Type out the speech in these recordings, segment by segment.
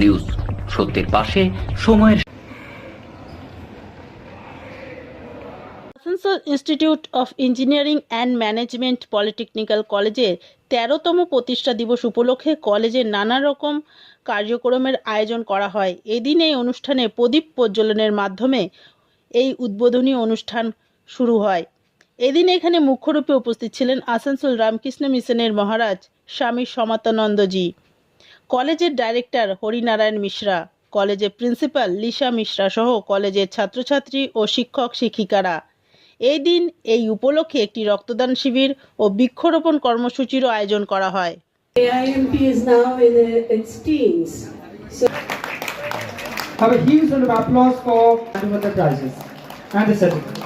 News. সত্যের পাশে সময়ের Asansol institute of engineering and management polytechnical কলেজের তেরোতম প্রতিষ্ঠা দিবস উপলক্ষে কলেজে নানা রকম কার্যক্রমের আয়োজন করা হয়। এদিন এই অনুষ্ঠানে প্রদীপ প্রজ্বলনের মাধ্যমে এই উদ্বোধনী অনুষ্ঠান শুরু হয়। এদিন এখানে মুখ্যরূপে উপস্থিত ছিলেন আসানসোল রামকৃষ্ণ মিশনের মহারাজ স্বামী সমাতানন্দজি। কলেজের ডাইরেক্টর হরিনারায়ণ মিশ্রা কলেজের প্রিন্সিপাল লিসা মিশ্রা সহ কলেজের ছাত্রছাত্রী ও শিক্ষক শিক্ষিকারা এই দিন এই উপলক্ষে একটি রক্তদান শিবির ও বৃক্ষরোপণ কর্মসূচিরও আয়োজন করা হয় AIMP is now in its teens. Have a huge round of applause for the prizes and the certificate.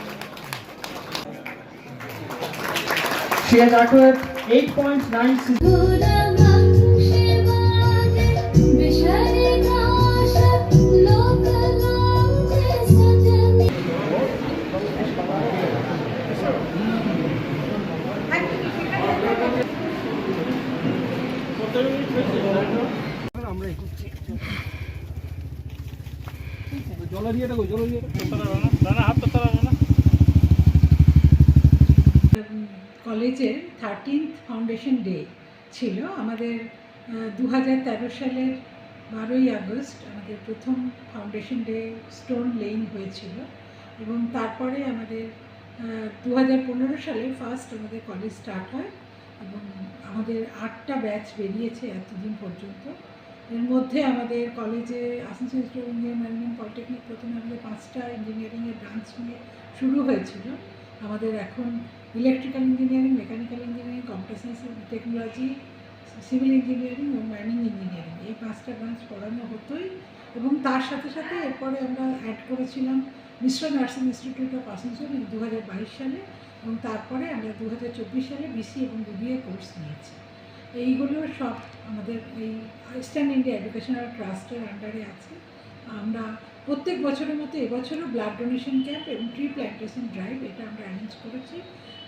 She has acquired 8.96 কলেজের থার্টিন্থ ফাউন্ডেশন ডে ছিল। আমাদের দু হাজার তেরো সালের বারোই আগস্ট আমাদের প্রথম ফাউন্ডেশন ডে স্টোন লেইং হয়েছিল। এবং তারপরে আমাদের দু হাজার পনেরো সালে ফার্স্ট আমাদের কলেজ স্টার্ট হয়। এবং আমাদের আটটা ব্যাচ বেরিয়েছে এতদিন পর্যন্ত। এর মধ্যে আমাদের কলেজে আসানসোল ইঞ্জিনিয়ারিং ম্যানেজমেন্ট পলিটেকনিক প্রথমে আমাদের পাঁচটা ইঞ্জিনিয়ারিংয়ের ব্রাঞ্চ নিয়ে শুরু হয়েছিল। আমাদের এখন electrical engineering, mechanical engineering, computer science technology, civil engineering এবং মাইনিং ইঞ্জিনিয়ারিং এই পাঁচটা ব্রাঞ্চ পড়ানো হতোই এবং তার সাথে সাথে এরপরে আমরা অ্যাড করেছিলাম Mishra nursing institute of Asansol দু হাজার বাইশ সালে এবং তারপরে আমরা দু হাজার চব্বিশ সালে বিসি এবং বিবিএ কোর্স নিয়েছি। এইগুলো সব আমাদের এই ইস্টার্ন ইন্ডিয়া এডুকেশনাল ট্রাস্টের আন্ডারে আছে। আমরা প্রত্যেক বছরের মতো এবছরও ব্লাড ডোনেশন ক্যাম্প এবং ট্রি প্ল্যান্টেশন ড্রাইভ এটা আমরা অ্যারেঞ্জ করেছি।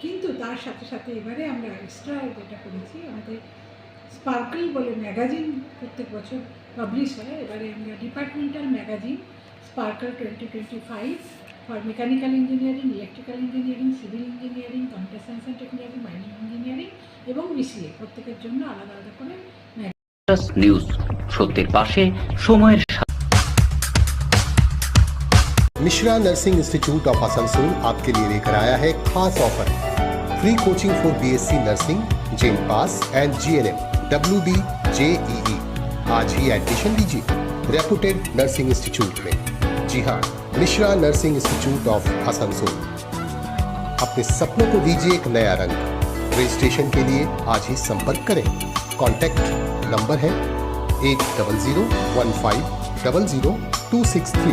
কিন্তু তার সাথে সাথে এবারে আমরা এক্সট্রা যেটা করেছি, আমাদের স্পার্কল বলে ম্যাগাজিন প্রত্যেক বছর পাবলিশ হয়। এবারে আমরা departmental magazine sparkle twenty twenty five for mechanical engineering electrical engineering civil engineering computer science and এবং বিসিএ প্রত্যেকের জন্য আলাদা আলাদা করে নিউজ সত্যের পাশে সময়ের Mishra nursing institute of Asansol आपके लिए लेकर आया है खास offer free coaching for BSc nursing gen pass and GNM W D JEE आज ही एडमिशन लीजिए रेपुटेड नर्सिंग इंस्टीट्यूट में जी हाँ Mishra nursing institute of Asansol अपने सपनों को दीजिए एक नया रंग रजिस्ट्रेशन के लिए आज ही संपर्क करें। कॉन्टैक्ट नंबर है eight double zero one five double zero two six three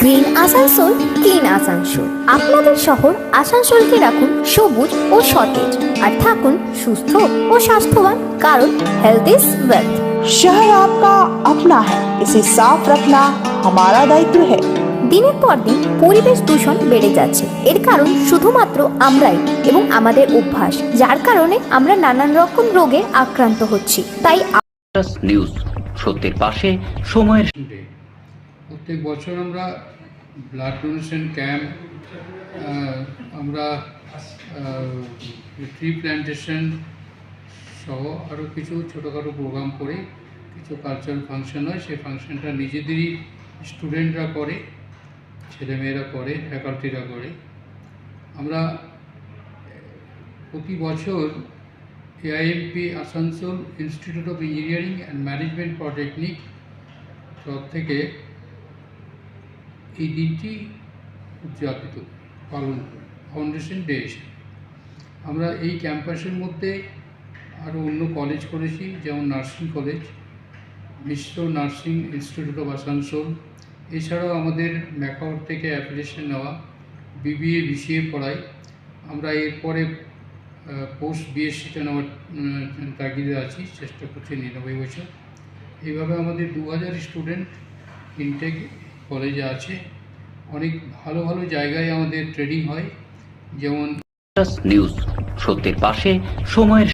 green Asansol clean Asansol আপনাদের শহর আসানসোলকে রাখুন সবুজ ও সতেজ আর থাকুন সুস্থ ও স্বাস্থ্যবান কারণ হেলথ ইজ ওয়েলথ शहर आपका अपना है इसे साफ रखना हमारा दायित्व है দিনের পর দিন পরিবেশ দূষণ বেড়ে যাচ্ছে এর কারণ শুধুমাত্র আমরাই এবং আমাদের অভ্যাস যার কারণে আমরা নানান রকম রোগে আক্রান্ত হচ্ছি তাই নিউজ সত্যের পাশে সময়ের ডে প্রত্যেক বছর আমরা ব্লাড ডোনেশন ক্যাম্প আমরা ট্রি প্ল্যান্টেশন সহ আরও কিছু ছোটোখাটো প্রোগ্রাম করে কিছু কালচারাল ফাংশন হয়। সেই ফাংশনটা নিজেদেরই স্টুডেন্টরা করে, ছেলেমেয়েরা করে ফ্যাকাল্টিরা করে। আমরা প্রতি বছর AIMP Asansol institute of engineering and management polytechnic তরফ থেকে এই দিনটি উদযাপিত, পালন করি। ফাউন্ডেশন ডে আমরা এই ক্যাম্পাসের মধ্যে আরও অন্য কলেজ করেছি, যেমন nursing college Mishra nursing institute of Asansol এছাড়াও আমাদের ম্যাকাওয়ার থেকে অ্যাপ্লিকেশন নেওয়া বিবিএ বিসিএ পড়াই। আমরা এরপরে পোস্ট বিএসসিটা নেওয়ার তাগিদে আছি, চেষ্টা করছি নিরানব্বই বছর। এইভাবে আমাদের দু হাজার স্টুডেন্ট ইনটেক কলেজে আছে। অনেক ভালো ভালো জায়গায় আমাদের ট্রেনিং হয়। যেমন নিউজ সত্যের পাশে সময়ের